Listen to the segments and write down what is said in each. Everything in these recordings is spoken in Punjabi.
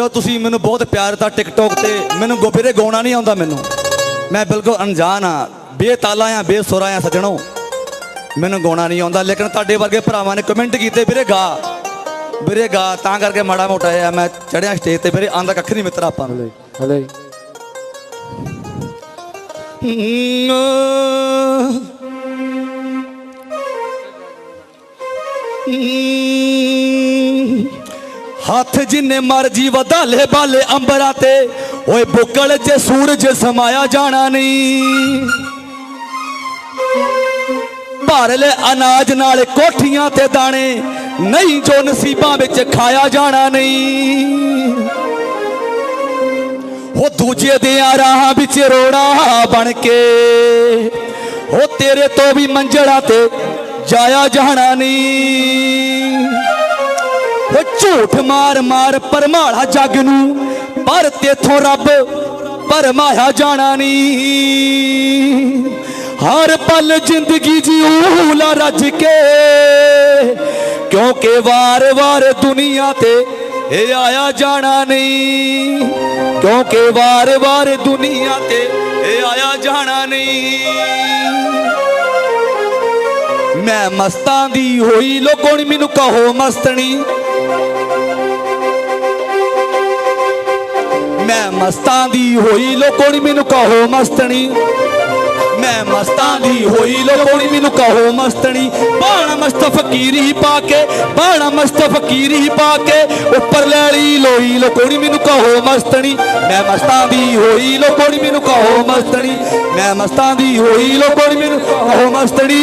ਵੀਰੋ ਤੁਸੀਂ ਮੈਨੂੰ ਬਹੁਤ ਪਿਆਰ ਦਿੱਤਾ ਟਿਕਟੌਕ ਤੇ ਮੈਨੂੰ ਗੋ- ਵੀਰੇ ਗਾਉਣਾ ਨਹੀਂ ਆਉਂਦਾ ਮੈਨੂੰ। ਮੈਂ ਬਿਲਕੁਲ ਅਣਜਾਣ ਆ ਬੇਤਾਲਾ ਆ ਬੇਸੁਰਾ ਆ ਸੱਜਣੋ। ਮੈਨੂੰ ਗਾਉਣਾ ਨਹੀਂ ਆਉਂਦਾ ਲੇਕਿਨ ਤੁਹਾਡੇ ਵਰਗੇ ਭਰਾਵਾਂ ਨੇ ਕਮੈਂਟ ਕੀਤੇ ਵੀਰੇ ਗਾ। ਵੀਰੇ ਗਾ ਤਾਂ ਕਰਕੇ ਮਾੜਾ ਮੋਟਾ ਆ ਮੈਂ ਚੜਿਆ ਸਟੇਜ ਤੇ ਵੀਰੇ ਆਂਦਾ ਕੱਖ ਨਹੀਂ ਮਿੱਤਰ ਆਪਾਂ ਨੂੰ ਹਲੇ। ਹੱਥ ਜਿੰਨੇ ਮਰਜ਼ੀ ਵਧਾਲੇ ਬਾਲੇ ਅੰਬਰਾਂ ਤੇ। ਓਏ ਬੁੱਕਲ 'ਚ ਸੂਰਜ ਸਮਾਇਆ ਜਾਣਾ ਨਹੀਂ। ਭਰ ਲੈ ਅਨਾਜ ਨਾਲ ਕੋਠੀਆਂ ਤੇ ਦਾਣੇ। ਨਹੀਂ ਜੋ ਨਸੀਬਾਂ ਵਿੱਚ ਖਾਇਆ ਜਾਣਾ ਨਹੀਂ। ਉਹ ਦੂਜੇ ਦੇ ਰਾਹਾਂ ਵਿੱਚ ਰੋੜਾ ਬਣ ਕੇ। ਉਹ ਤੇਰੇ ਤੋਂ ਵੀ ਮੰਜੜਾ ਤੇ ਜਾਇਆ ਜਾਣਾ ਨਹੀਂ। ਉਹ ਝੂਠ ਮਾਰ ਮਾਰ ਪਰਮਾਲਾ ਜੱਗ ਨੂੰ, ਪਰ ਤੇਥੋਂ ਰੱਬ ਪਰਮਾਇਆ ਜਾਣਾ ਨਹੀਂ। ਹਰ ਪਲ ਜ਼ਿੰਦਗੀ ਜਿਉਲਾ ਰੱਜ ਕੇ, ਕਿਉਂਕਿ ਵਾਰ-ਵਾਰ ਦੁਨੀਆ ਤੇ ਇਹ ਆਇਆ ਜਾਣਾ ਨਹੀਂ। ਕਿਉਂਕਿ ਵਾਰ-ਵਾਰ ਦੁਨੀਆ ਤੇ ਇਹ ਆਇਆ ਜਾਣਾ ਨਹੀਂ। ਮੈਂ ਮਸਤਾਂ ਦੀ ਹੋਈ, ਲੋਕੋਂ ਨੀ ਮੈਨੂੰ ਕਹੋ ਮਸਤਣੀ। ਮੈਂ ਮਸਤਾਂ ਦੀ ਹੋਈ, ਲੋਕੋਂ ਨੀ ਮੈਨੂੰ ਕਹੋ ਮਸਤਣੀ। ਮੈਂ ਮਸਤਾਂ ਦੀ ਹੋਈ, ਲੋਕੋਂ ਮੈਨੂੰ ਕਹੋ ਮਸਤਣੀ। ਬਾਣਾ ਮਸਤ ਫਕੀਰੀ ਪਾ ਕੇ, ਬਾਣਾ ਮਸਤ ਫਕੀਰੀ ਪਾ ਕੇ, ਉੱਪਰ ਲੈਲੀ ਲੋਈ, ਲੋਕੋਂ ਨੀ ਮੈਨੂੰ ਕਹੋ ਮਸਤਣੀ। ਮੈਂ ਮਸਤਾਂ ਦੀ ਹੋਈ, ਲੋਕੋਂ ਮੈਨੂੰ ਕਹੋ ਮਸਤਣੀ। ਮੈਂ ਮਸਤਾਂ ਦੀ ਹੋਈ, ਲੋਕੋਂ ਮੈਨੂੰ ਕਹੋ ਮਸਤਣੀ।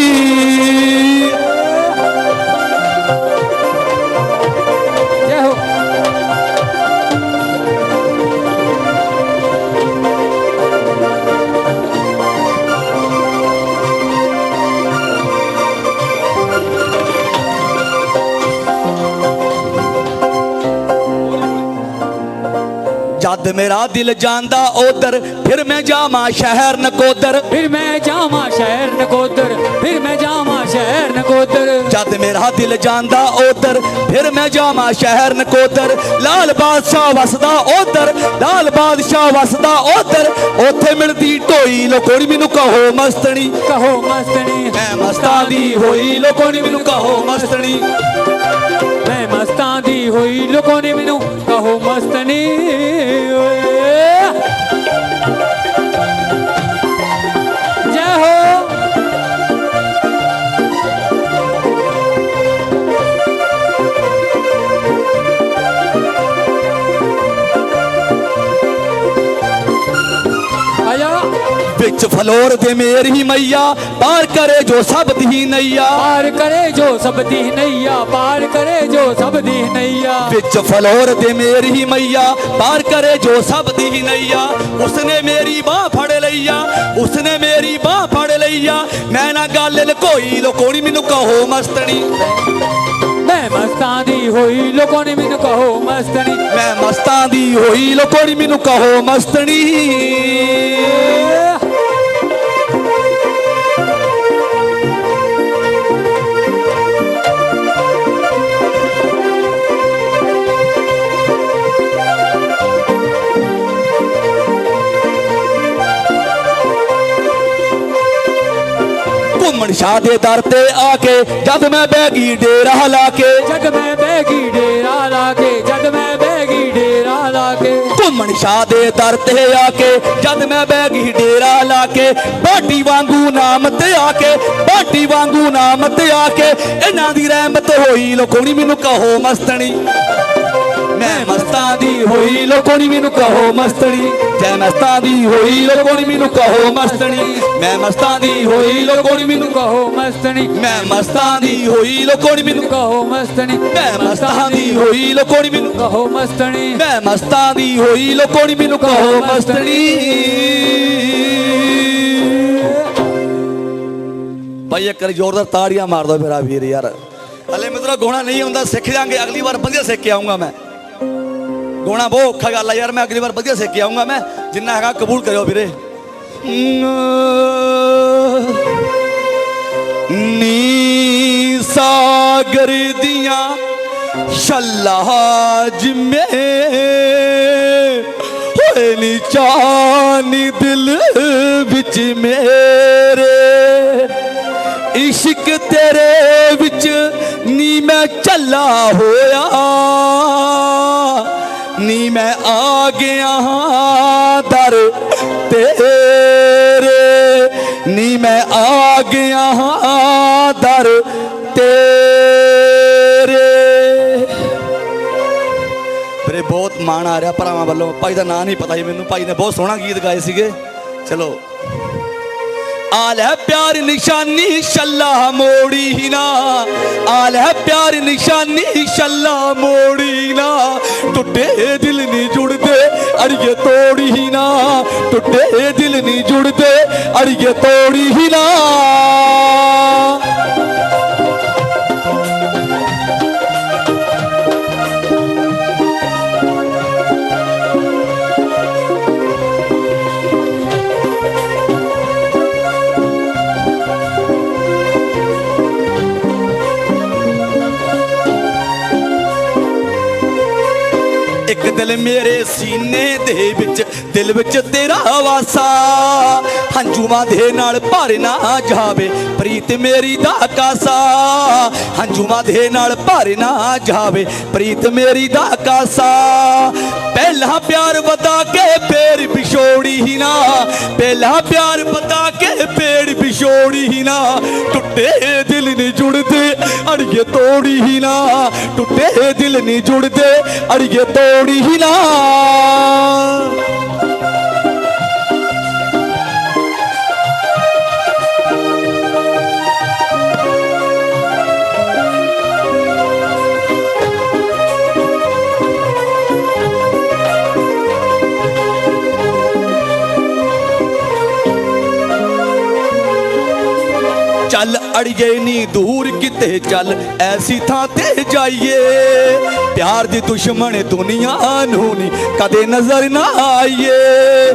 ਮੇਰਾ ਦਿਲ ਜਾਂਦਾ ਉਧਰ ਫਿਰ ਮੈਂ ਜਾਵਾਂ ਸ਼ਹਿਰ ਨਕੋਦਰ। ਫਿਰ ਮੈਂ ਜਾਵਾਂ ਸ਼ਹਿਰ ਨਕੋਦਰ ਫਿਰ ਮੈਂ ਜਾਵਾਂ ਸ਼ਹਿਰ ਨਕੋਦਰ। ਜਦ ਮੇਰਾ ਦਿਲ ਜਾਂਦਾ ਉਧਰ ਫਿਰ ਮੈਂ ਜਾਵਾਂ ਸ਼ਹਿਰ ਨਕੋਦਰ। ਲਾਲ ਬਾਦਸ਼ਾਹ ਵਸਦਾ ਉਧਰ ਲਾਲ ਬਾਦਸ਼ਾਹ ਵਸਦਾ ਉਧਰ। ਉੱਥੇ ਮਿਲਦੀ ਢੋਈ ਲੋਕੋੜੀ ਮੈਨੂੰ ਕਹੋ ਮਸਤਣੀ। ਕਹੋ ਮਸਤਣੀ ਮੈਂ ਮਸਤਾਂ ਦੀ ਹੋਈ ਲੋਕੋੜੀ ਮੈਨੂੰ ਕਹੋ ਮਸਤਣੀ। ਮੈਂ ਮਸਤਾਂ ਦੀ ਹੋਈ ਲੋਕੋ ਨੇ ਮੈਨੂੰ ਕਹੋ ਮਸਤਨੀ ਵਿੱਚ ਫਲੋਰ ਦੇ ਮੇਰੀ ਮਈਆ ਪਾਰ ਕਰੇ ਜੋ ਸਭ ਦੀ ਨਈਆ। ਪਾਰ ਕਰੇ ਜੋ ਸਭ ਦੀ ਨਈਆ ਪਾਰ ਕਰੇ ਜੋ ਸਭ ਦੀ ਨਈਆ। ਵਿੱਚ ਫਲੋਰ ਦੇ ਮੇਰੀ ਮਈਆ ਪਾਰ ਕਰੇ ਜੋ ਸਭ ਦੀ ਨਈਆ। ਉਸਨੇ ਮੇਰੀ ਬਾਹ ਫੜ ਲਈਆ ਉਸਨੇ ਮੇਰੀ ਬਾਹ ਫੜ ਲਈਆ। ਮੈਂ ਨਾ ਗੱਲ ਲਕੋਈ ਲੋਕੋਣੀ ਮੈਨੂੰ ਕਹੋ ਮਸਤਣੀ। ਮੈਂ ਮਸਤਾਂ ਦੀ ਹੋਈ ਲੋਕੋ ਨੇ ਮੈਨੂੰ ਕਹੋ ਮਸਤਨੀ ਮੈਂ ਮਸਤਾਂ ਦੀ ਹੋਈ ਲੋਕੋਣੀ ਮੈਨੂੰ ਕਹੋ ਮਸਤਣੀ। ਘੁੰਮਣ ਸ਼ਾਹ ਦੇ ਦਰ ਤੇ ਆ ਕੇ ਜਦ ਮੈਂ ਬਹਿ ਗਈ ਡੇਰਾ ਲਾ ਕੇ ਜਗ ਮੈਂ ਬੈਗੀ ਡੇਰਾ ਲਾ ਕੇ ਜਗ ਮੈਂ ਬੈਗੀ ਡੇਰਾ ਲਾ ਕੇ। ਘੁੰਮਣ ਸ਼ਾਹ ਦੇ ਦਰ ਤੇ ਆ ਕੇ ਜਦ ਮੈਂ ਬਹਿ ਗਈ ਡੇਰਾ ਲਾ ਕੇ ਬਾਟੀ ਵਾਂਗੂ ਨਾਮ ਤੇ ਆ ਕੇ ਬਾਟੀ ਵਾਂਗੂ ਨਾਮ ਤੇ ਆ ਕੇ ਇਹਨਾਂ ਦੀ ਰਹਿਮਤ ਹੋਈ ਲੋਕੋਣੀ ਮੈਨੂੰ ਕਹੋ ਮਸਤਣੀ। ਮੈਂ ਮਸਤਾਂ ਦੀ ਹੋਈ ਲੋਕੋਣੀ ਮੈਨੂੰ ਕਹੋ ਮਸਤਣੀ। ਜੈ ਮਸਤਾਂ ਦੀ ਹੋਈ ਲੋਕੋਣੀ ਮੈਨੂੰ ਕਹੋ ਮਸਤਣੀ। ਮੈਂ ਮਸਤਾਂ ਦੀ ਹੋਈ ਲੋਕੋਣੀ ਮੈਨੂੰ ਕਹੋ ਮਸਤਣੀ। ਮੈਂ ਮਸਤਾਂ ਦੀ ਹੋਈ ਲੋਕੋਣੀ ਮੈਨੂੰ ਕਹੋ ਮਸਤਨੀ ਮੈਂ ਮਸਤਾਂ ਦੀ ਹੋਈ ਲੋਕੋਣੀ ਮੈਨੂੰ ਕਹੋ ਮਸਤਨੀ ਮੈਂ ਮਸਤਾਂ ਦੀ ਹੋਈ ਲੋਕੋਣੀ ਮੈਨੂੰ ਕਹੋ ਮਸਤਣੀ। ਭਾਈ, ਇੱਕ ਵਾਰੀ ਜ਼ੋਰਦਾਰ ਤਾੜੀਆਂ ਮਾਰ ਦੋ ਮੇਰਾ ਵੀਰ ਯਾਰ। ਹਲੇ ਮਿੱਤਰੋ ਗੋਣਾ ਨਹੀਂ ਆਉਂਦਾ, ਸਿੱਖ ਜਾਾਂਗੇ, ਅਗਲੀ ਵਾਰ ਵਧੀਆ ਸਿੱਖ ਕੇ ਆਉਂਗਾ ਮੈਂ। ਗੋਣਾ ਬਹੁਤ ਔਖਾ ਗੱਲ ਆ ਯਾਰ, ਮੈਂ ਅਗਲੀ ਵਾਰ ਵਧੀਆ ਸਿੱਖ ਕੇ ਆਉਂਗਾ ਮੈਂ, ਜਿੰਨਾ ਹੈਗਾ ਕਬੂਲ ਕਰਿਓ ਵੀਰੇ। ਨੀ ਸਾਗਰ ਦੀਆਂ ਛੱਲਾ ਜਿਮੇ ਨੀ ਚਾਨੀ ਦਿਲ ਵਿੱਚ ਮੇਰੇ। ਇਸ਼ਕ ਤੇਰੇ ਵਿੱਚ ਨੀ ਮੈਂ ਚੱਲਾ ਹੋਇਆ। ਨੀ ਮੈਂ ਆ ਗਿਆ ਹਾਂ ਦਰ ਤੇਰੇ। ਨੀ ਮੈਂ ਆ ਗਿਆ ਹਾਂ ਦਰ ਤੇਰੇ। ਵੀਰੇ, ਬਹੁਤ ਮਾਣ ਆ ਰਿਹਾ ਭਰਾਵਾਂ ਵੱਲੋਂ। ਭਾਈ ਦਾ ਨਾਂ ਨਹੀਂ ਪਤਾ ਸੀ ਮੈਨੂੰ। ਭਾਈ ਨੇ ਬਹੁਤ ਸੋਹਣਾ ਗੀਤ ਗਾਏ ਸੀਗੇ। ਚਲੋ। ਆਲ ਹੈ ਪਿਆਰ ਨਿਸ਼ਾਨੀ, ਸ਼ੱਲਾ ਮੋੜੀ ਹੀ ਨਾ। ਆਲ ਹੈ ਪਿਆਰ ਨਿਸ਼ਾਨੀ, ਸ਼ੱਲਾ ਮੋੜੀ ਨਾ। ਟੁੱਟੇ ਦਿਲ ਨਹੀਂ ਜੁੜਦੇ, ਅੜੀਏ ਤੋੜੀ ਹੀ ਨਾ। ਟੁੱਟੇ ਦਿਲ ਨਹੀਂ ਜੁੜਦੇ, ਅੜੀਏ ਤੋੜੀ ਹੀ ਨਾ। ਮੇਰੇ ਸੀਨੇ ਦੇ ਵਿੱਚ, ਦਿਲ ਵਿੱਚ ਤੇਰਾ ਵਾਸਾ ਹੰਝੂਆਂ ਦੇ ਨਾਲ ਭਰ ਨਾ ਜਾਵੇ, ਪ੍ਰੀਤ ਮੇਰੀ ਦਾ ਕਾਸਾ। ਹੰਝੂਆਂ ਦੇ ਨਾਲ ਭਰ ਨਾ ਜਾਵੇ, ਪ੍ਰੀਤ ਮੇਰੀ ਦਾ ਕਾਸਾ। ਪਹਿਲਾ ਪਿਆਰ ਵਧਾ ਕੇ ਫੇਰ ਵਿਛੋੜੀ ਹੀ ਨਾ। ਪਹਿਲਾ ਪਿਆਰ ਵਧਾ ਕੇ ਫੇਰ ਵਿਛੋੜੀ ਹੀ ਨਾ। ਟੁੱਟੇ ਨਹੀਂ ਜੁੜਦੇ ਅੜੀਏ ਤੋੜੀ ਹੀ ਨਾ। ਟੁੱਟੇ ਦਿਲ ਨਹੀਂ ਜੁੜਦੇ ਅੜੀਏ ਤੋੜੀ ਹੀ ਨਾ। ਅੜੀਏ ਨੀ ਦੂਰ ਕਿਤੇ ਚੱਲ, ਐਸੀ ਥਾਂ ਤੇ ਜਾਈਏ। ਪਿਆਰ ਦੀ ਦੁਸ਼ਮਣ ਦੁਨੀਆ ਨੂੰ ਨੀ, ਕਦੇ ਨਜ਼ਰ ਨਾ ਆਈਏ।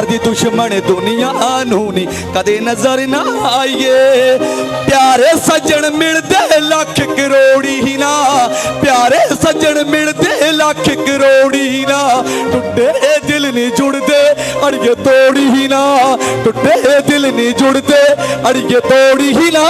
ਪਿਆਰ ਦੀ ਦੁਸ਼ਮਣ ਦੁਨੀਆ ਨੂੰ ਨੀ ਕਦੇ ਨਜ਼ਰ ਨਾ ਆਈਏ। ਪਿਆਰੇ ਸੱਜਣ ਮਿਲਦੇ ਲੱਖ ਕਰੋੜੀ ਹੀ ਨਾ। ਪਿਆਰੇ ਸੱਜਣ ਮਿਲਦੇ ਲੱਖ ਕਰੋੜੀ ਹੀ ਨਾ। ਟੁੱਟੇ ਦਿਲ ਨਹੀਂ ਜੁੜਦੇ, ਅੜੀਏ ਤੋੜੀ ਹੀ ਨਾ। ਟੁੱਟੇ ਦਿਲ ਨਹੀਂ ਜੁੜਦੇ, ਅੜੀਏ ਤੋੜੀ ਹੀ ਨਾ।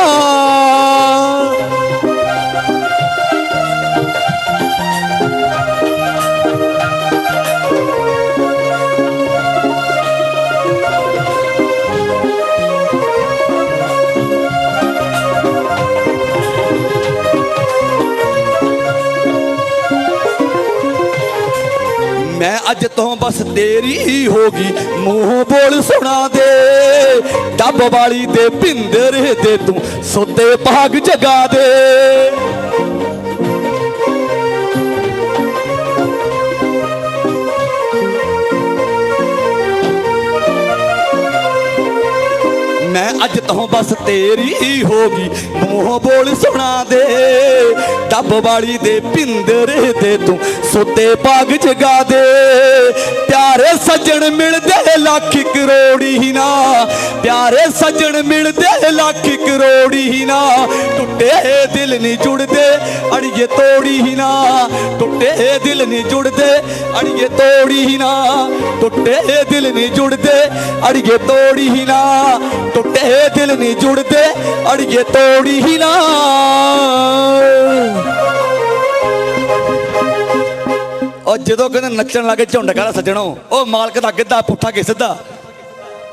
ਮੈਂ ਅੱਜ ਤੋਂ ਬਸ ਤੇਰੀ ਹੀ ਹੋਗੀ ਮੂੰਹ ਬੋਲ ਸੁਣਾ ਦੇ। ਡੱਬ ਵਾਲੀ ਦੇ ਭਿੰਦਰ ਦੇ ਤੂੰ। ਸੁੱਤੇ ਭਾਗ ਜਗਾ ਦੇ। ਮੈਂ ਅੱਜ ਤੋਂ ਬਸ ਤੇਰੀ ਹੋ ਗਈ। ਮੂੰਹ ਬੋਲ ਸੁਣਾ ਦੇ, ਡੱਬ ਵਾਲੀ ਦੇ ਪਿੰਦਰ ਤੇ ਤੂੰ ਸੁੱਤੇ ਭਾਗ ਜਗਾ ਦੇ। ਪਿਆਰੇ ਸੱਜਣ ਮਿਲਦੇ, ਲੱਖ ਕਰੋੜੀ ਨਾ। ਪਿਆਰੇ ਸੱਜਣ ਮਿਲਦੇ ਲੱਖ ਕਰੋੜੀ ਹੀ ਨਾ। ਟੁੱਟੇ ਦਿਲ ਨਹੀਂ ਜੁੜਦੇ, ਅੜੀਏ ਤੋੜੀ ਹੀ ਨਾ। ਟੁੱਟੇ ਦਿਲ ਨਹੀਂ ਜੁੜਦੇ, ਅੜੀਏ ਤੋੜੀ ਹੀ ਨਾ। ਟੁੱਟੇ ਦਿਲ ਨਹੀਂ ਜੁੜਦੇ, ਅੜੀਏ ਤੋੜੀ ਹੀ ਨਾ। ਟੁੱਟੇ ਦਿਲ ਨਹੀਂ ਜੁੜਦੇ, ਅੜੀਏ ਤੋੜੀ ਹੀ ਨਾ। ਉਹ ਜਦੋਂ ਕਹਿੰਦੇ ਨੱਚਣ ਲੱਗੇ ਝੁੰਡ ਕਾਲਾ ਸੱਜਣੋ, ਉਹ ਮਾਲਕ ਦਾ ਗਿੱਧਾ ਪੁੱਠਾ ਕੇ ਸਿੱਧਾ।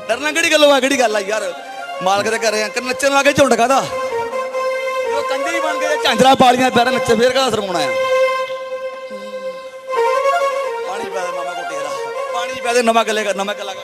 ਡਰਨਾ ਕਿਹੜੀ ਗੱਲੋਂ ਆ, ਕਿਹੜੀ ਗੱਲ ਆ ਯਾਰ? ਮਾਲਕ ਦੇ ਘਰੇ ਅੰਕਰ ਨੱਚਣ ਲੱਗੇ ਝੁੰਡ ਕਾਦਾ ਉਹ ਕੰਡੇ ਬਣ ਗਏ, ਝਾਂਜਰਾ ਪਾਲੀਆਂ ਪੈਰਾਂ ਨੱਚੇ, ਫੇਰ ਕਾਹਦਾ ਸਰਮੋਣਾ ਆ? ਪਾਣੀ ਪੈ ਦੇ ਮਾਮਾ ਕੋ ਪਾਣੀ ਪੈ ਦੇ ਨਮਕ ਗੱਲੇ ਕਰ ਨਮਕ ਲਗਾ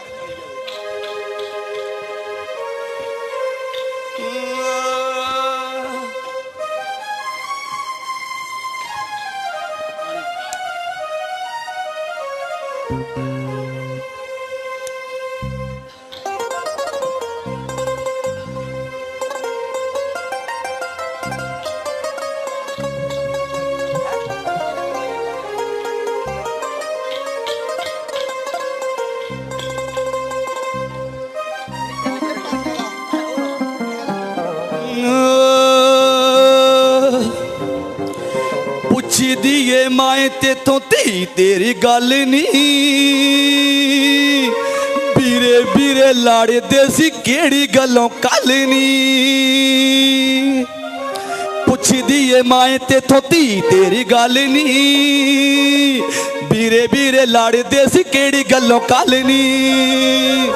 ਪੁੱਛਦੀ ਏ ਮਾਏ, ਤੇਥੋਂ ਧੀ ਤੇਰੀ ਗੱਲ ਨਹੀਂ ਵੀਰੇ ਵੀਰੇ ਲਾੜਦੇ ਸੀ ਕਿਹੜੀ ਗੱਲੋਂ ਕੱਲ ਨੀ। ਪੁੱਛਦੀ ਏ ਮਾਏ, ਤੇਥੋਂ ਧੀ ਤੇਰੀ ਗੱਲ ਨੀ। ਵੀਰੇ ਵੀਰੇ ਲਾੜਦੇ ਸੀ ਕਿਹੜੀ ਗੱਲੋਂ ਕੱਲ ਨੀ।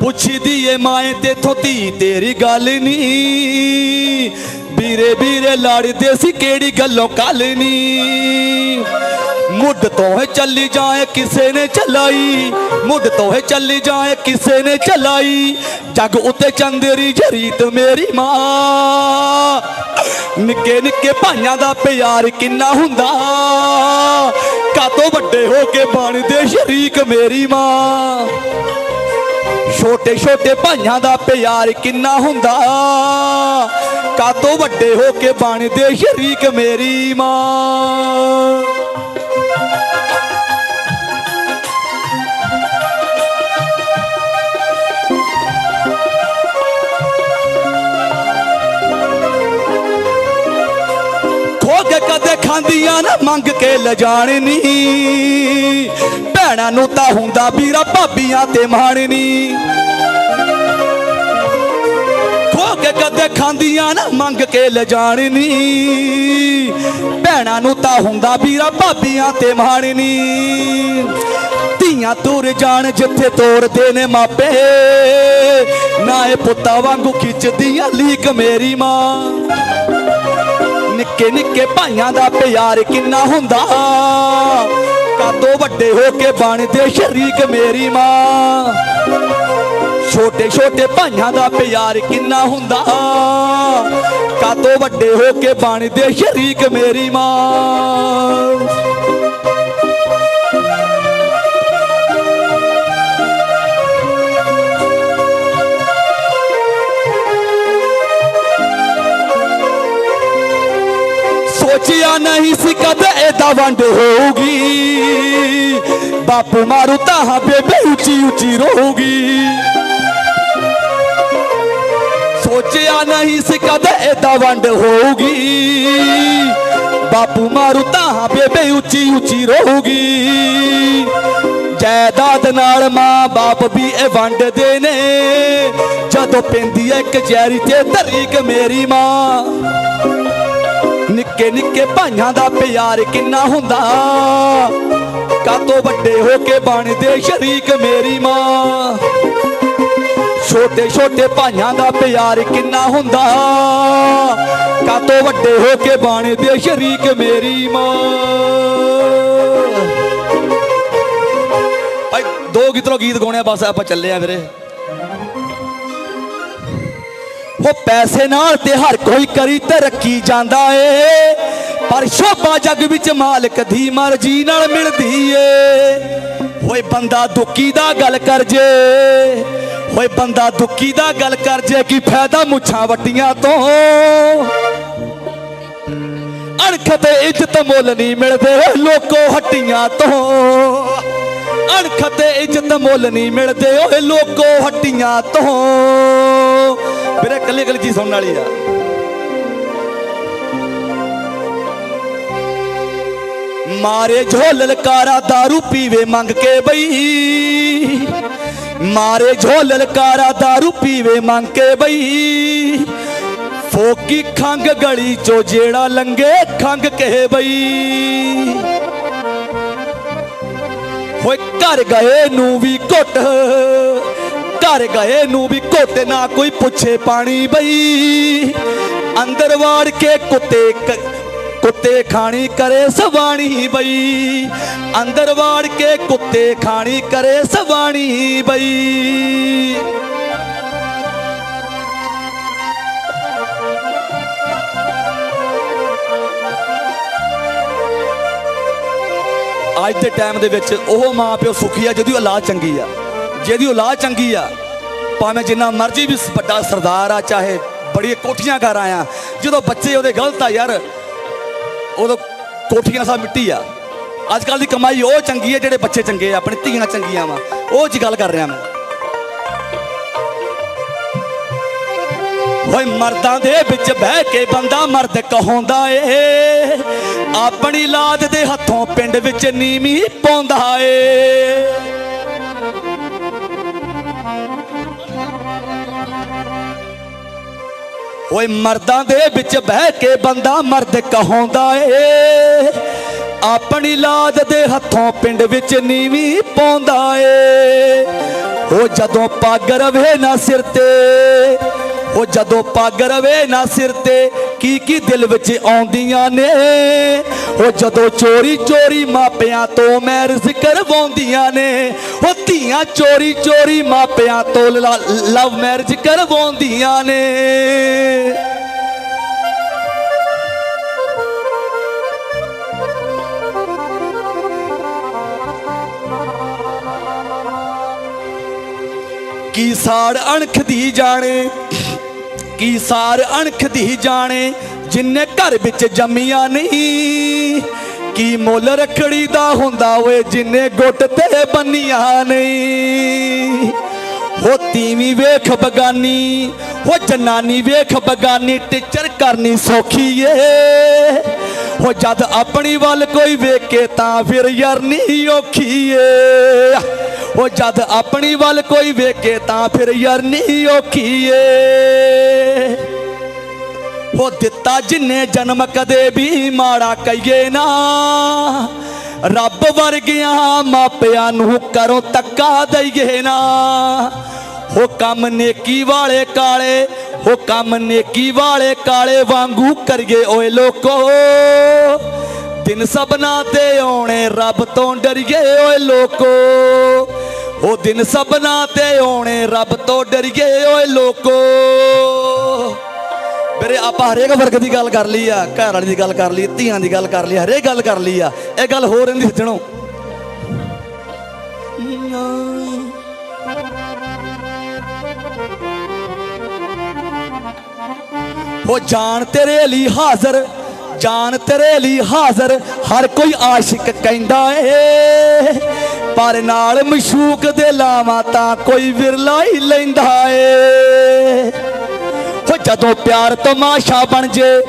ਪੁੱਛਦੀ ਏ ਮਾਏ, ਤੇਥੋਂ ਧੀ ਤੇਰੀ ਗੱਲ ਨੀ। ਵੀਰੇ ਵੀਰੇ ਲਾੜਦੇ ਸੀ ਕਿਹੜੀ ਗੱਲੋਂ ਕੱਲ ਨੀ? ਮੁੱਢ ਤੋਂ ਹੈ ਚੱਲੀ ਜਾਏ ਕਿਸੇ ਨੇ ਚਲਾਈ, ਮੁੱਢ ਤੋਂ ਹੈ ਚੱਲੀ ਜਾਏ ਕਿਸੇ ਨੇ ਚਲਾਈ। ਜੱਗ ਉੱਤੇ ਚੰਦਰੀ ਜਰੀਤ ਮੇਰੀ ਮਾਂ। ਨਿੱਕੇ ਨਿੱਕੇ ਭਾਈਆਂ ਦਾ ਪਿਆਰ ਕਿੰਨਾ ਹੁੰਦਾ। ਕਾਤੋਂ ਵੱਡੇ ਹੋ ਕੇ ਬਣਦੇ ਸ਼ਰੀਕ ਮੇਰੀ ਮਾਂ। ਛੋਟੇ ਛੋਟੇ ਭਾਈਆਂ ਦਾ ਪਿਆਰ ਕਿੰਨਾ ਹੁੰਦਾ। ਕਾਤੋਂ ਵੱਡੇ ਹੋ ਕੇ ਬਣਦੇ ਸ਼ਰੀਕ ਮੇਰੀ ਮਾਂ। ਖੋ ਕਦੇ ਖਾਂਦੀਆਂ ਨਾ, ਮੰਗ ਕੇ ਲਿਜਾਣਨੀ ਭੈਣਾਂ ਨੂੰ ਤਾਂ ਹੁੰਦਾ ਵੀਰਾ ਭਾਬੀਆਂ ਤੇ ਮਾਣਨੀ। ਕੇ ਕਦੇ ਖਾਂਦੀਆਂ ਨਾ, ਮੰਗ ਕੇ ਲਿਜਾਣ ਨੀ ਭੈਣਾਂ ਨੂੰ ਤਾਂ ਹੁੰਦਾ ਵੀਰਾ ਭਾਬੀਆਂ ਤੇ ਮਾਣ ਧੀਆਂ ਤੁਰ ਜਾਣ ਜਿੱਥੇ ਤੋਰਦੇ ਨੇ ਮਾਪੇ। ਨਾ ਇਹ ਪੁੱਤਾਂ ਵਾਂਗੂ ਖਿੱਚਦੀਆਂ ਲੀਕ ਮੇਰੀ ਮਾਂ। ਨਿੱਕੇ ਨਿੱਕੇ ਭਾਈਆਂ ਦਾ ਪਿਆਰ ਕਿੰਨਾ ਹੁੰਦਾ। ਕਾਤੋਂ ਵੱਡੇ ਹੋ ਕੇ ਬਣਦੇ ਸ਼ਰੀਕ ਮੇਰੀ ਮਾਂ। ਛੋਟੇ ਛੋਟੇ ਭਾਈਆਂ ਦਾ ਪਿਆਰ ਕਿੰਨਾ ਹੁੰਦਾ? ਕਾਤੋਂ ਵੱਡੇ ਹੋ ਕੇ ਬਣਦੇ ਸ਼ਰੀਕ ਮੇਰੀ ਮਾਂ। ਸੋਚਿਆ ਨਹੀਂ ਸੀ ਕਦੇ ਇਹਦਾ ਵੰਡ ਹੋਊਗੀ। ਬਾਪੂ ਮਾਰੂ ਤਾਂ ਬੇਬੇ ਉੱਚੀ ਉੱਚੀ ਰਹੂਗੀ ਸੋਚਿਆ ਨਹੀਂ ਸੀ ਕਦੇ ਇਹਦਾ ਵੰਡ ਹੋਊਗੀ। ਬਾਪੂ ਮਾਰੂ ਤਾਂ ਬੇਬੇ ਉੱਚੀ ਉੱਚੀ ਰਹੂਗੀ। ਜਾਇਦਾਦ ਨਾਲ ਮਾਂ ਬਾਪ ਵੀ ਇਹ ਵੰਡਦੇ ਨੇ। ਜਦੋਂ ਪੈਂਦੀ ਐ ਕਚਹਿਰੀ ਤੇ ਤਰੀਕ ਮੇਰੀ ਮਾਂ। ਨਿੱਕੇ ਨਿੱਕੇ ਭਾਈਆਂ ਦਾ ਪਿਆਰ ਕਿੰਨਾ ਹੁੰਦਾ। ਕਾਤੋਂ ਵੱਡੇ ਹੋ ਕੇ ਬਣਦੇ ਸ਼ਰੀਕ ਮੇਰੀ ਮਾਂ। ਛੋਟੇ ਛੋਟੇ ਭਾਈਆਂ ਦਾ ਪਿਆਰ ਕਿੰਨਾ ਹੁੰਦਾ? ਕਾਤੋਂ ਵੱਡੇ ਹੋ ਕੇ ਬਣਦੇ ਸ਼ਰੀਕ ਮੇਰੀ ਮਾਂ? ਭਾਈ, ਦੋ ਗੀਤਰੋਂ ਗੀਤ ਗਾਉਣੇ ਬਸ ਆਪਾਂ ਚੱਲੇ ਆ ਵੀਰੇ। ਉਹ ਪੈਸੇ ਨਾਲ ਤੇ ਹਰ ਕੋਈ ਕਰੀ ਤੇ ਰੱਖੀ ਜਾਂਦਾ ਏ, ਪਰ ਸ਼ੋਭਾ ਜੱਗ ਵਿੱਚ ਮਾਲਕ ਦੀ ਮਰਜ਼ੀ ਨਾਲ ਮਿਲਦੀ ਏ। ਹੋਏ ਬੰਦਾ ਦੁੱਕੀ ਦਾ ਗੱਲ ਕਰ ਜੇ ਹੋਏ ਬੰਦਾ ਦੁੱਕੀ ਦਾ ਗੱਲ ਕਰ ਜੇ ਕੀ ਫਾਇਦਾ ਮੁੱਛਾਂ ਵੱਟੀਆਂ ਤੋਂ। ਅਣਖ ਤੇ ਇੱਜ਼ਤ ਮੁੱਲ ਨਹੀਂ ਮਿਲਦੇ ਲੋਕੋ ਹੱਟੀਆਂ ਤੋਂ। ਅਣਖ ਤੇ ਇੱਜ਼ਤ ਮੁੱਲ ਨਹੀਂ ਮਿਲਦੇ ਓਏ ਲੋਕੋ ਹੱਟੀਆਂ ਤੋਂ। ਵੀਰੇ ਕੱਲੀ ਕੱਲੀ ਚੀਜ਼ ਸੁਣਨ ਵਾਲੀ ਆ। ਮਾਰੇ ਝੋਲ ਲਲਕਾਰਾ दारू ਪੀਵੇ ਮੰਗ ਕੇ ਬਈ। ਮਾਰੇ ਜੋ ਲਲਕਾਰਾ दारू ਪੀਵੇ ਮੰਗ ਕੇ ਬਈ। ਫੋਕੀ ਖੰਗ ਗਲੀ ਚੋ ਜਿਹੜਾ ਲੰਗੇ ਖੰਗ ਕੇ ਬਈ। ਹੋਏ ਘਰ ਗਏ ਨੂੰ ਵੀ ਘੁੱਟ, ਘਰ ਗਏ ਨੂੰ ਵੀ ਘੁੱਟ ਨਾ ਕੋਈ ਪੁੱਛੇ ਪਾਣੀ ਬਈ। ਅੰਦਰ ਵਾੜ ਕੇ ਕੁੱਤੇ ਕੁੱਤੇ ਖਾਣੀ ਕਰੇ ਸਵਾਣੀ ਬਈ। ਅੰਦਰ ਵਾੜ ਕੇ ਕੁੱਤੇ ਖਾਣੀ ਕਰੇ ਸਵਾਣੀ ਬਈ। ਅੱਜ ਦੇ ਟਾਈਮ ਦੇ ਵਿੱਚ ਉਹ ਮਾਂ ਪਿਓ ਸੁਖੀ ਆ, ਜਿਹਦੀ ਔਲਾਦ ਚੰਗੀ ਆ। ਜਿਹਦੀ ਔਲਾਦ ਚੰਗੀ ਆ, ਭਾਵੇਂ ਜਿੰਨਾ ਮਰਜ਼ੀ ਵੀ ਵੱਡਾ ਸਰਦਾਰ ਆ, ਚਾਹੇ ਬੜੀ ਕੋਠੀਆਂ ਕਰ ਆਇਆ, ਜਦੋਂ ਬੱਚੇ ਉਹਦੇ ਗਲਤ ਆ ਯਾਰ ਉਦੋਂ ਕੋਠੀਆਂ ਸਭ ਮਿੱਟੀ ਆ। ਅੱਜ ਕੱਲ ਦੀ ਕਮਾਈ ਉਹ ਚੰਗੀ ਹੈ ਜਿਹੜੇ ਬੱਚੇ ਚੰਗੇ ਆ ਆਪਣੇ ਧੀਆਂ ਚੰਗੀਆਂ ਵਾ। ਉਹ ਜੀ ਗੱਲ ਕਰ ਰਿਹਾ ਮੈਂ। ਹੋਏ ਮਰਦਾਂ ਦੇ ਵਿੱਚ ਬਹਿ ਕੇ ਬੰਦਾ ਮਰਦ ਕਹਾਉਂਦਾ ਏ, ਆਪਣੀ ਲਾਦ ਦੇ ਹੱਥੋਂ ਪਿੰਡ ਵਿੱਚ ਨੀਵੀਂ ਪਾਉਂਦਾ ਏ। ਓਏ ਮਰਦਾਂ ਦੇ ਵਿੱਚ ਬਹਿ ਕੇ ਬੰਦਾ ਮਰਦ ਕਹਾਉਂਦਾ ਏ। ਆਪਣੀ ਲਾਦ ਦੇ ਹੱਥੋਂ ਪਿੰਡ ਵਿੱਚ ਨੀਵੀਂ ਪਾਉਂਦਾ ਏ। ਉਹ ਜਦੋਂ ਪੱਗ ਰਵੇ ਨਾ ਸਿਰ ਤੇ ਉਹ ਜਦੋਂ ਪੱਗ ਰਵੇ ਨਾ ਸਿਰ ਤੇ ਕੀ ਕੀ ਦਿਲ ਵਿੱਚ ਆਉਂਦੀਆਂ ਨੇ। ਉਹ ਜਦੋਂ ਚੋਰੀ ਚੋਰੀ ਮਾਪਿਆਂ ਤੋਂ ਮੈਰਿਜ ਕਰਵਾਉਂਦੀਆਂ ਨੇ, ਉਹ ਧੀਆਂ ਚੋਰੀ ਚੋਰੀ ਮਾਪਿਆਂ ਤੋਂ ਲਵ ਮੈਰਿਜ ਕਰਵਾਉਂਦੀਆਂ ਨੇ। ਕੀ ਸਾੜ ਅਣਖ ਦੀ ਜਾਣੇ, ਕੀ ਸਾਰ ਅਣਖ ਦੀ ਜਾਣੇ, ਜਿੰਨੇ ਘਰ ਵਿੱਚ ਜੰਮੀਆਂ ਨਹੀਂ। ਕੀ ਮੁੱਲ ਰਖੜੀ ਦਾ ਹੁੰਦਾ ਓਏ ਜਿੰਨੇ ਗੁੱਟ ਤੇ ਬੰਨੀਆਂ ਨਹੀਂ। ਹੋ ਤੀਵੀਂ ਵੇਖ ਬਗਾਨੀ, ਹੋ ਜਨਾਨੀ ਵੇਖ ਬਗਾਨੀ, ਟੀਚਰ ਕਰਨੀ ਸੌਖੀ ਏ। ਹੋ ਜਦ ਆਪਣੀ ਵੱਲ ਕੋਈ ਵੇਖੇ ਤਾਂ ਫਿਰ ਯਰਨੀ ਨਹੀਂ ਔਖੀ ਏ। ਉਹ ਜਦ ਆਪਣੀ ਵੱਲ ਕੋਈ ਵੇਖੇ ਤਾਂ ਫਿਰ ਯਰਨੀ ਨਹੀਂ ਔਖੀ ਏ। ਉਹ ਦਿੱਤਾ ਜਿੰਨੇ ਜਨਮ ਕਦੇ ਵੀ ਮਾੜਾ ਕਹੀਏ ਨਾ। ਰੱਬ ਵਰਗਿਆਂ ਮਾਪਿਆਂ ਨੂੰ ਕਰੋ ਤੱਕਾ ਦਈਏ ਨਾ। ਹੋ ਕੰਮ ਨੇਕੀ ਵਾਲੇ ਕਾਲੇ ਹੋ ਕੰਮ ਨੇਕੀ ਵਾਲੇ ਕਾਲੇ ਵਾਂਗੂ ਕਰੀਏ ਓਏ ਲੋਕੋ। ਦਿਨ ਸਭਨਾ ਤੇ ਆਉਣੇ ਰੱਬ ਤੋਂ ਡਰੀਏ ਓਏ ਲੋਕੋ। ਉਹ ਦਿਨ ਸਭਨਾ ਤੇ ਆਉਣੇ ਰੱਬ ਤੋਂ ਡਰੀਏ ਓਏ ਲੋਕੋ। ਵੀਰੇ, ਆਪਾਂ ਹਰੇਕ ਵਰਗ ਦੀ ਗੱਲ ਕਰ ਲਈ ਆ, ਘਰ ਵਾਲੀ ਦੀ ਗੱਲ ਕਰ ਲਈ, ਧੀਆਂ ਦੀ ਗੱਲ ਕਰ ਲਈ, ਹਰੇਕ ਗੱਲ ਕਰ ਲਈ ਆ। ਇਹ ਗੱਲ ਹੋਰ ਰਹਿੰਦੀ ਸੱਜਣੋ। ਉਹ ਜਾਨ ਤੇਰੇ ਲਈ ਹਾਜ਼ਰ, ਜਾਨ ਤੇਰੇ ਲਈ ਹਾਜ਼ਰ, ਹਰ ਕੋਈ ਆਸ਼ਿਕ ਕਹਿੰਦਾ ਏ। ਪਰ ਨਾਲ ਮਸ਼ੂਕ ਦੇ ਲਾਵਾਂ ਤਾਂ ਕੋਈ ਵਿਰਲਾ ਹੀ ਲੈਂਦਾ ਏ। ਜਦੋਂ ਪਿਆਰ ਤਮਾਸ਼ਾ ਬਣ ਜੇ,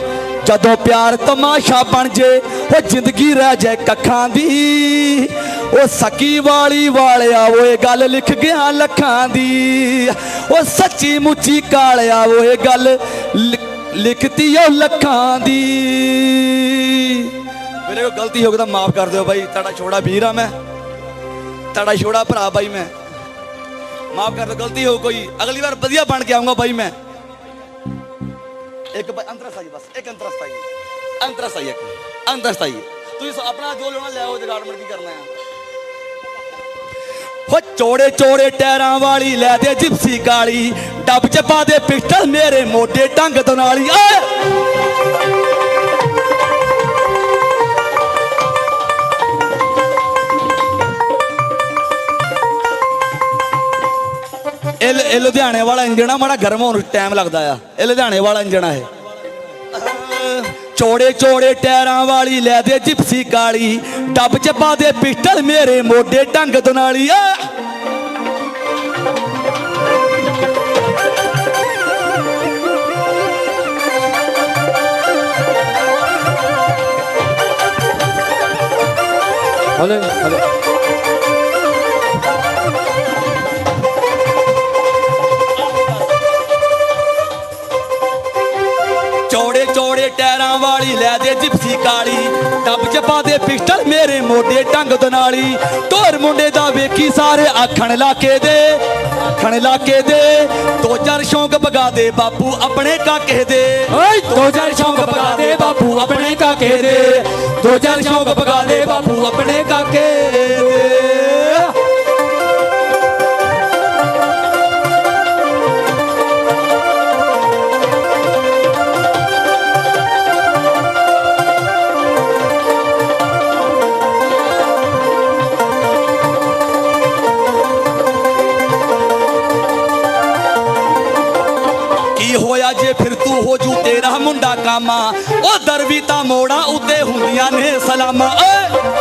ਜਦੋਂ ਪਿਆਰ ਤਮਾਸ਼ਾ ਬਣ ਜੇ, ਉਹ ਜ਼ਿੰਦਗੀ ਰਹਿ ਜਾਏ ਕੱਖਾਂ ਦੀ। ਉਹ ਸਕੀ ਵਾਲੀ ਵਾਲਿਆ ਓਏ, ਗੱਲ ਲਿਖ ਗਿਆ ਲੱਖਾਂ ਦੀ। ਉਹ ਸੱਚੀ ਮੁੱਚੀ ਕਾਲਿਆ ਓਏ, ਗੱਲ ਲਿਖ- ਲਿਖਤੀ ਉਹ ਲੱਖਾਂ ਦੀ। ਮੇਰੇ ਕੋਲ ਗਲਤੀ ਹੋ ਗਈ ਤਾਂ ਮਾਫ ਕਰ ਦਿਓ ਬਾਈ, ਤੁਹਾਡਾ ਛੋੜਾ ਵੀਰ ਆ ਮੈਂ। ਤੁਹਾਡਾ ਛੋੜਾ ਭਰਾ ਬਾਈ ਮੈਂ। ਮਾਫ ਕਰ ਦਿਓ, ਗਲਤੀ ਹੋ ਕੋਈ ਅਗਲੀ ਵਾਰ ਵਧੀਆ ਬਣ ਕੇ ਆਉਂਗਾ ਬਾਈ ਮੈਂ। ਇੱਕ ਬ- ਅੰਤਰ ਸਤਾਈ ਬਸ, ਇੱਕ ਅੰਤਰ ਸਤਾਈ ਅੰਤਰ ਸਤਾਈ ਇੱਕ। ਅੰਤਰ ਸਤਾਈ ਤੁਸੀਂ ਆਪਣਾ ਜੋ ਲੈਣਾ, ਲੈ ਆਓ ਜਗਾੜਮੈਂਟ ਕੀ ਕਰਨਾ ਹੈ। ਹੋ ਚੋੜੇ ਚੋੜੇ ਟੈਰਾਂ ਵਾਲੀ, ਲੈ ਦੇ ਜਿਪਸੀ ਕਾਲੀ। ਡੱਬ ਚ ਪਾ ਦੇ ਪਿਸਟਲ ਮੇਰੇ ਮੋਢੇ ਟੰਗ ਦਨਾਲੀ ਓਏ! ਇਹ ਲ- ਇਹ ਲੁਧਿਆਣੇ ਵਾਲਾ ਇੰਜਣ ਆ, ਮਾੜਾ ਗਰਮ ਹੋਣ ਨੂੰ ਟਾਈਮ ਲੱਗਦਾ ਆ। ਇਹ ਲੁਧਿਆਣੇ ਵਾਲਾ ਇੰਜਣ ਆ ਇਹ। ਚੋੜੇ ਚੋੜੇ ਟਾਇਰਾਂ ਵਾਲੀ, ਲੈ ਦੇ ਜਿਪਸੀ ਕਾਲੀ ਡੱਬ ਚ ਪਾ ਦੇ ਪਿਸਟਲ ਮੇਰੇ ਮੋਢੇ ਟੰਗ ਦਨਾਲੀ ਆ। ਹਲੇ ਹਲੇ। ਚੌੜੇ ਚੌੜੇ ਟਾਇਰਾਂ ਵਾਲੀ ਲੈ ਦੇ ਜਿਪਸੀ ਕਾਲੀ। ਡੱਬ ਚ ਪਾ ਦੇ ਪਿਸਟਲ ਮੇਰੇ ਮੋਢੇ ਟੰਗ ਦਨਾਲੀ ਢੋਰ ਮੁੰਡੇ ਦਾ ਵੇਖੀ ਸਾਰੇ ਆਖਣ ਲਾਕੇ ਦੇ ਆਖਣ ਲਾਕੇ ਦੇ। ਦੋ ਚਾਰ ਸ਼ੌਂਕ ਬਗਾ ਦੇ ਬਾਪੂ ਆਪਣੇ ਕਾਕੇ ਦੇ। ਓਏ ਦੋ ਚਾਰ ਸ਼ੌਂਕ ਪਗਾ ਦੇ ਬਾਪੂ ਆਪਣੇ ਕਾਕੇ ਦੇ। ਦੋ। ਚਾਰ ਸ਼ੌਂਕ ਪਗਾ ਦੇ ਬਾਪੂ ਆਪਣੇ ਕਾਕੇ ਦੇ। ਮੁੰਡਾ ਉਹ ਦਰਵੀ ਤਾਂ ਮੋੜਾ ਉੱਤੇ ਹੁੰਦੀਆਂ ਨੇ ਸਲਾਮਾਂ। ਓਏ!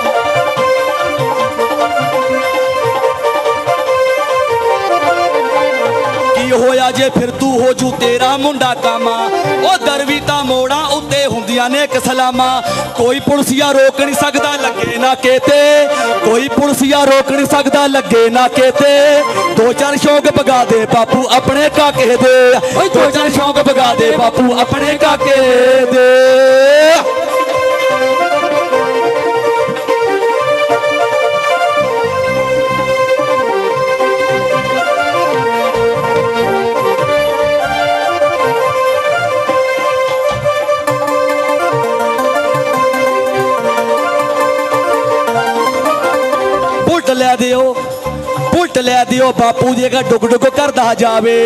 ਹੋਇਆ ਜੇ ਫਿਰ ਤੂੰ ਹੋ ਜੂ ਤੇਰਾ ਮੁੰਡਾ ਕਾਮਾ। ਉਹ ਦਰਵੀ ਤਾਂ ਮੋੜਾਂ ਉੱਤੇ ਹੁੰਦੀਆਂ ਨੇ ਇੱਕ ਸਲਾਮਾਂ। ਕੋਈ ਪੁਲਸੀਆ ਰੋਕ ਨਹੀਂ ਸਕਦਾ ਲੱਗੇ ਨਾ ਕਿਤੇ। ਕੋਈ ਪੁਲਸੀਆ ਰੋਕ ਨਹੀਂ ਸਕਦਾ ਲੱਗੇ ਨਾ ਕਿਤੇ। ਦੋ ਚਾਰ ਸ਼ੌਕ ਬਗਾ ਦੇ ਬਾਪੂ ਆਪਣੇ ਕਾਕੇ ਦੇ। ਓਏ ਦੋ ਚਾਰ ਸ਼ੌਕ ਬਗਾ ਦੇ ਬਾਪੂ ਆਪਣੇ ਕਾਕੇ ਦੇ। ਲੈ ਦਿਓ ਬਾਪੂ ਜੇਗਾ ਡੁਗ ਡੁਗ ਕਰਦਾ ਜਾਵੇ।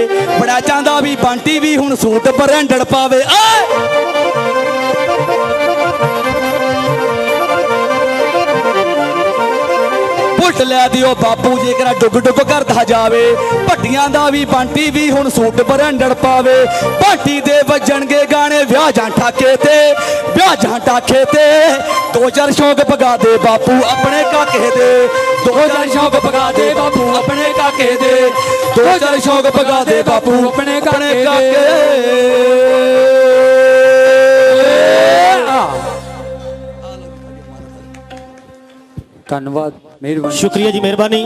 ਬੜਾ ਚਾਹੁੰਦਾ ਵੀ ਬੰਟੀ ਵੀ ਹੁਣ ਸੂਟ ਬਰੈਂਡਡ ਪਾਵੇ। ਏ ਬੁਲਟ ਲੈ ਦਿਓ ਬਾਪੂ, ਜੇਕਰ ਡੁਗ ਡੁਗ ਕਰਦਾ ਜਾਵੇ। ਭੱਟੀਆਂ ਦਾ ਵੀ ਬਾਂਟੀ ਵੀ ਹੁਣ ਸੂਟ ਬਰੈਂਡਡ ਪਾਵੇ। ਭਾਟੀ ਦੇ ਵੱਜਣਗੇ ਗਾਣੇ ਵਿਆਹ ਜਾਂ ਠਾਕੇ ਤੇ ਵਿਆਹ ਜਾਂ ਠਾਕੇ ਤੇ। ਦੋ ਚਾਰ ਸ਼ੌਂਕ ਪਗਾ ਦੇ ਬਾਪੂ, ਆਪਣੇ ਕਾਕੇ ਦੇ। ਦੋ ਚਾਰ ਸ਼ੌਂਕ ਪਗਾ ਦੇ ਬਾਪੂ, ਆਪਣੇ ਕਾਕੇ ਦੇ। ਦੋ ਚਾਰ ਸ਼ੌਂਕ ਪਗਾ ਦੇ ਬਾਪੂ, ਆਪਣੇ ਕਾਕੇ ਦੇ। ਧੰਨਵਾਦ। ਮਿਹਰਬਾਨੀ ਸ਼ੁਕਰੀਆ ਜੀ ਮਿਹਰਬਾਨੀ।